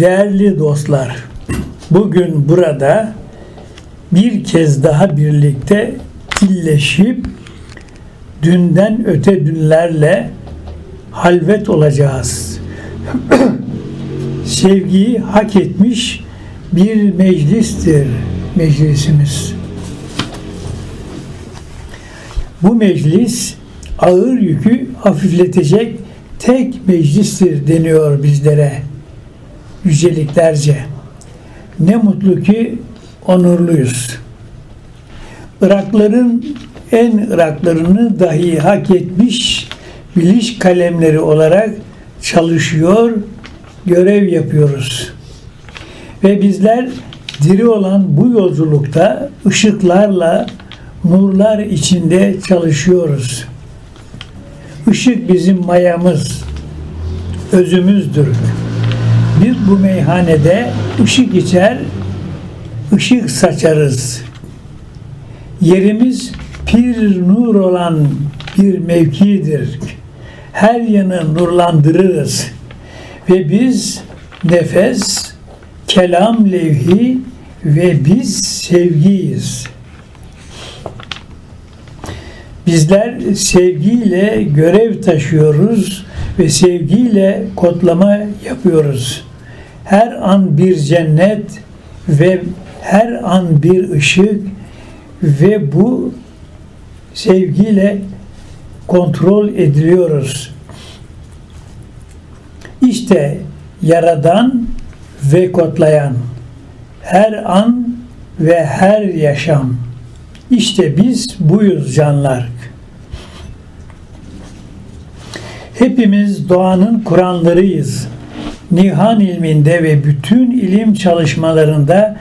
Değerli dostlar, bugün burada bir kez daha birlikte tilleşip dünden öte dünlerle halvet olacağız. Sevgiyi hak etmiş bir meclistir meclisimiz. Bu meclis ağır yükü hafifletecek tek meclistir deniyor bizlere yüceliklerce. Ne mutlu ki onurluyuz. Irakların en Iraklarını dahi hak etmiş biliş kalemleri olarak çalışıyor, görev yapıyoruz. Ve bizler diri olan bu yolculukta ışıklarla, nurlar içinde çalışıyoruz. Işık bizim mayamız, özümüzdür. Biz bu meyhanede ışık içer, ışık saçarız. Yerimiz pir nur olan bir mevkidir. Her yanı nurlandırırız. Ve biz nefes, kelam levhi ve biz sevgiyiz. Bizler sevgiyle görev taşıyoruz ve sevgiyle kodlama yapıyoruz. Her an bir cennet ve her an bir ışık ve bu sevgiyle kontrol ediliyoruz. İşte yaradan ve kodlayan her an ve her yaşam. İşte biz buyuz canlar. Hepimiz doğanın Kur'anlarıyız. Nihan ilminde ve bütün ilim çalışmalarında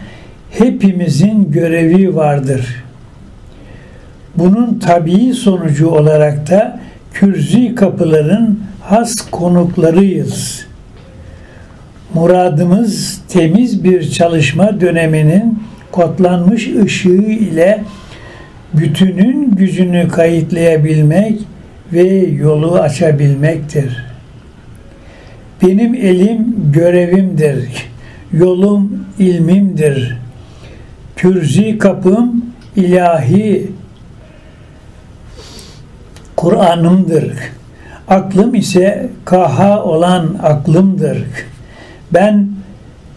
hepimizin görevi vardır. Bunun tabii sonucu olarak da kürzi kapıların has konuklarıyız. Muradımız temiz bir çalışma döneminin kodlanmış ışığı ile bütünün gücünü kayıtlayabilmek ve yolu açabilmektir. Benim elim görevimdir, yolum ilmimdir. Kürzi kapım ilahi Kur'an'ımdır. Aklım ise kaha olan aklımdır. Ben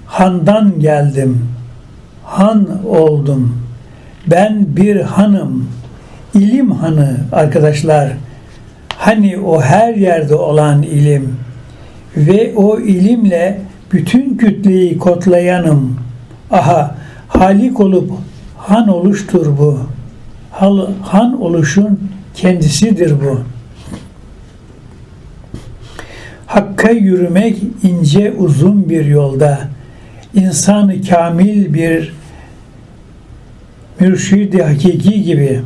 handan geldim, han oldum. Ben bir hanım, ilim hanı arkadaşlar. Hani o her yerde olan ilim ve o ilimle bütün kütleyi kodlayanım. Aha, halik olup han oluştur bu. Hal, han oluşun kendisidir bu. Hakka yürümek ince uzun bir yolda. İnsanı kamil bir mürşidi hakiki gibi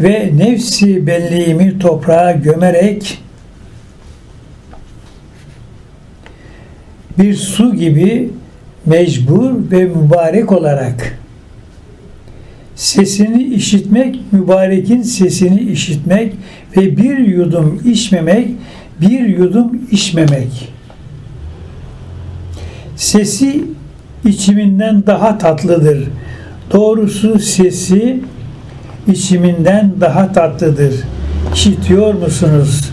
ve nefsi benliğimi toprağa gömerek bir su gibi mecbur ve mübarek olarak sesini işitmek, mübarekin sesini işitmek ve bir yudum içmemek, bir yudum içmemek. Sesi içiminden daha tatlıdır. Doğrusu sesi içiminden daha tatlıdır. İşitiyor musunuz?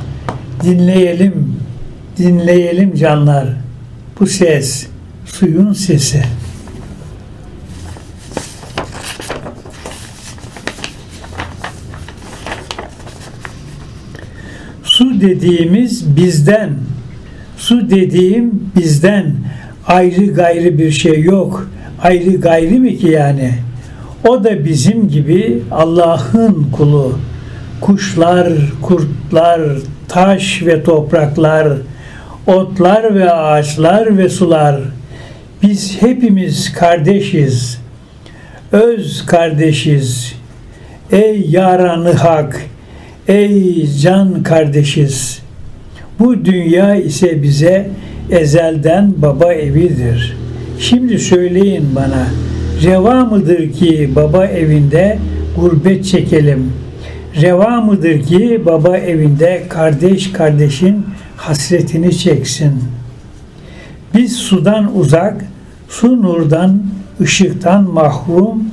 Dinleyelim, dinleyelim canlar. Bu ses, suyun sesi. Su dediğimiz bizden. Su dediğim bizden. Ayrı gayrı bir şey yok. Ayrı gayrı mı ki yani? O da bizim gibi Allah'ın kulu. Kuşlar, kurtlar, taş ve topraklar, otlar ve ağaçlar ve sular. Biz hepimiz kardeşiz. Öz kardeşiz. Ey yaranı hak, ey can kardeşiz. Bu dünya ise bize ezelden baba evidir. Şimdi söyleyin bana, reva mıdır ki baba evinde gurbet çekelim? Reva mıdır ki baba evinde kardeş kardeşin hasretini çeksin? Biz sudan uzak, su nurdan, ışıktan mahrum,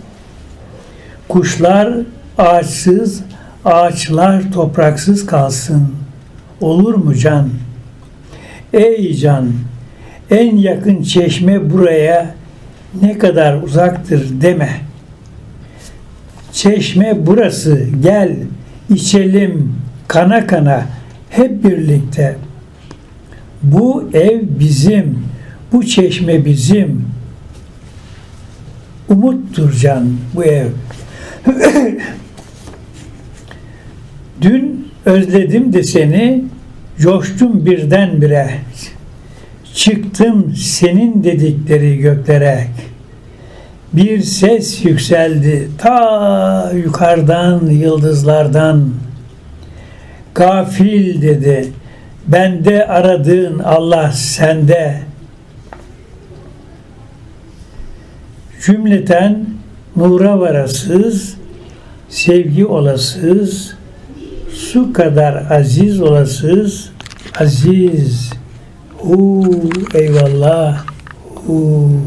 kuşlar ağaçsız, ağaçlar topraksız kalsın. Olur mu can? Ey can, en yakın çeşme buraya ne kadar uzaktır deme. Çeşme burası, gel içelim kana kana hep birlikte. Bu ev bizim, bu çeşme bizim. Umuttur can bu ev. Dün özledim de seni, coştum birdenbire. Çıktım senin dedikleri göklere. Bir ses yükseldi ta yukarıdan yıldızlardan. Gafil dedi. Bende aradığın Allah sende. Cümleten nura varasız, sevgi olasız, su kadar aziz olasız, aziz. Hu eyvallah. Hu.